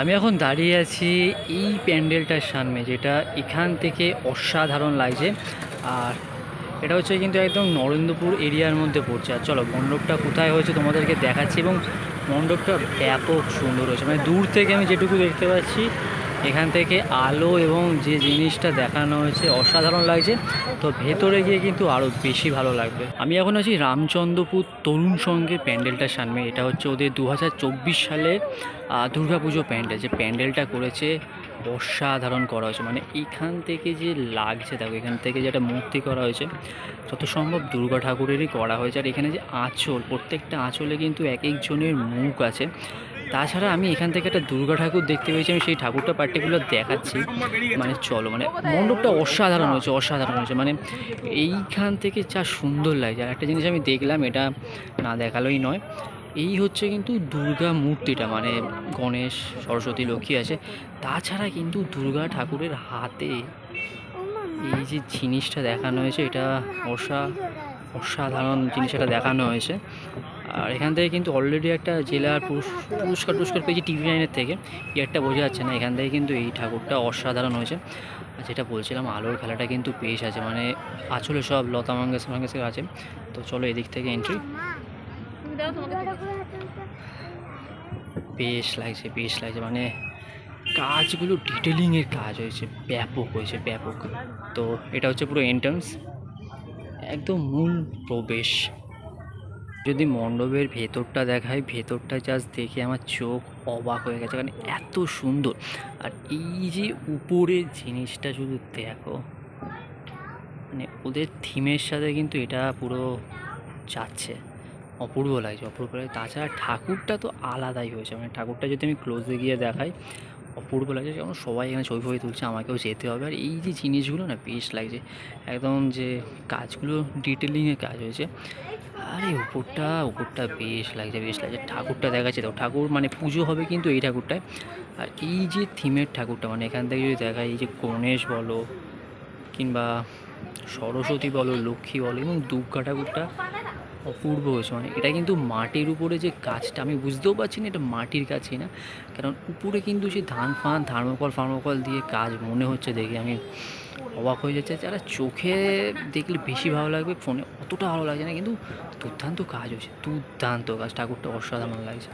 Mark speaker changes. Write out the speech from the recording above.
Speaker 1: আমি এখন দাঁড়িয়ে আছি এই প্যান্ডেলটার সামনে, যেটা এখান থেকে অসাধারণ লাগছে। আর এটা হচ্ছে কিন্তু একদম নরেন্দ্রপুর এরিয়ার মধ্যে পড়ছে। আর চলো, মণ্ডপটা কোথায় হয়েছে তোমাদেরকে দেখাচ্ছি এবং মণ্ডপটা ব্যাপক সুন্দর হয়েছে। মানে দূর থেকে আমি যেটুকু দেখতে পাচ্ছি এখান থেকে আলো এবং যে জিনিসটা দেখানো হয়েছে অসাধারণ লাগছে। তো ভেতরে গিয়ে কিন্তু আরও বেশি ভালো লাগবে। আমি এখন আছি রামচন্দ্রপুর তরুণ সঙ্গে প্যান্ডেলটার সামনে। এটা হচ্ছে ওদের দু হাজার চব্বিশ সালে দুর্গাপুজো প্যান্ডেল। যে প্যান্ডেলটা করেছে, অসাধারণ করা হয়েছে। মানে এখান থেকে যে লাগছে, দেখো, এখান থেকে যে একটা মূর্তি করা হয়েছে, যত সম্ভব দুর্গা ঠাকুরেরই করা হয়েছে। আর এখানে যে আঁচল, প্রত্যেকটা আঁচলে কিন্তু এক একজনের মুখ আছে। তাছাড়া আমি এখান থেকে একটা দুর্গা ঠাকুর দেখতে পেয়েছি, আমি সেই ঠাকুরটা পার্টিকুলার দেখাচ্ছি। মানে চলো মানে মণ্ডপটা অসাধারণ হয়েছে অসাধারণ হয়েছে। মানে এইখান থেকে যা সুন্দর লাগছে। আর একটা জিনিস আমি দেখলাম, এটা না দেখালোই নয়, এই হচ্ছে কিন্তু দুর্গা মূর্তিটা মানে গণেশ, সরস্বতী, লক্ষ্মী আছে। তাছাড়া কিন্তু দুর্গা ঠাকুরের হাতে এই যে জিনিসটা দেখানো হয়েছে, এটা অসা, অসাধারণ জিনিস এটা দেখানো হয়েছে। আর এখান থেকে কিন্তু অলরেডি একটা জেলার পুরস- পুরস্কার, টুরস্কার পেয়েছি টিভি নাইনের থেকে। ইয়ারটা বোঝা যাচ্ছে না, এখান থেকে কিন্তু এই ঠাকুরটা অসাধারণ হয়েছে। আর যেটা বলছিলাম, আলোর খেলাটা কিন্তু বেশ আছে মানে আসলে সব লতা মঙ্গেশকর মঙ্গেশকর আছে। তো চলো এদিক থেকে এন্ট্রি বেশ লাগছে বেশ লাগছে মানে কাজগুলো ডিটেলিংয়ের কাজ হয়েছে, ব্যাপক হয়েছে, ব্যাপক। তো এটা হচ্ছে পুরো এন্ট্রান্স একদম মূল প্রবেশ। যদি মণ্ডপের ভেতরটা দেখায় ভেতরটা জাস্ট দেখে আমার চোখ অবাক হয়ে গেছে কারণ এত সুন্দর। আর এই যে উপরে জিনিসটা শুধু দেখো মানে ওদের থিমের সাথে কিন্তু এটা পুরো যাচ্ছে। অপূর্ব লাগছে অপূর্ব লাগছে। তাছাড়া ঠাকুরটা তো আলাদাই হয়েছে মানে ঠাকুরটা যদি আমি ক্লোজে গিয়ে দেখাই, অপূর্ব লাগছে। যেমন সবাই এখানে ছবি ফবি তুলছে, আমাকেও যেতে হবে। আর এই যে জিনিসগুলো না বেশ লাগছে, একদম যে কাজগুলো ডিটেলিংয়ে কাজ হয়েছে। আরে উপরটা উপরটা বেশ লাগছে বেশ লাগছে। ঠাকুরটা দেখাচ্ছে তো, ঠাকুর মানে পুজো হবে কিন্তু এই ঠাকুরটায়। আর এই যে থিমের ঠাকুরটা মানে এখান থেকে যদি দেখায় এই যে গণেশ বলো, কিংবা সরস্বতী বলো, লক্ষ্মী বলো, এবং দুর্গা ঠাকুরটা অপূর্ব হয়েছে মানে এটা কিন্তু মাটির উপরে যে কাজটা আমি বুঝতেও পারছি না এটা মাটির কাজই না। কারণ উপরে কিন্তু সেই ধান ফান থার্মোকল ফার্মোকল দিয়ে কাজ মনে হচ্ছে দেখে আমি অবাক হয়ে যাচ্ছে। যারা চোখে দেখলে বেশি ভালো লাগবে, ফোনে অতটা ভালো লাগছে না, কিন্তু দুর্দান্ত কাজ হয়েছে, দুর্দান্ত কাজ। ঠাকুরটা অসাধারণ লাগছে।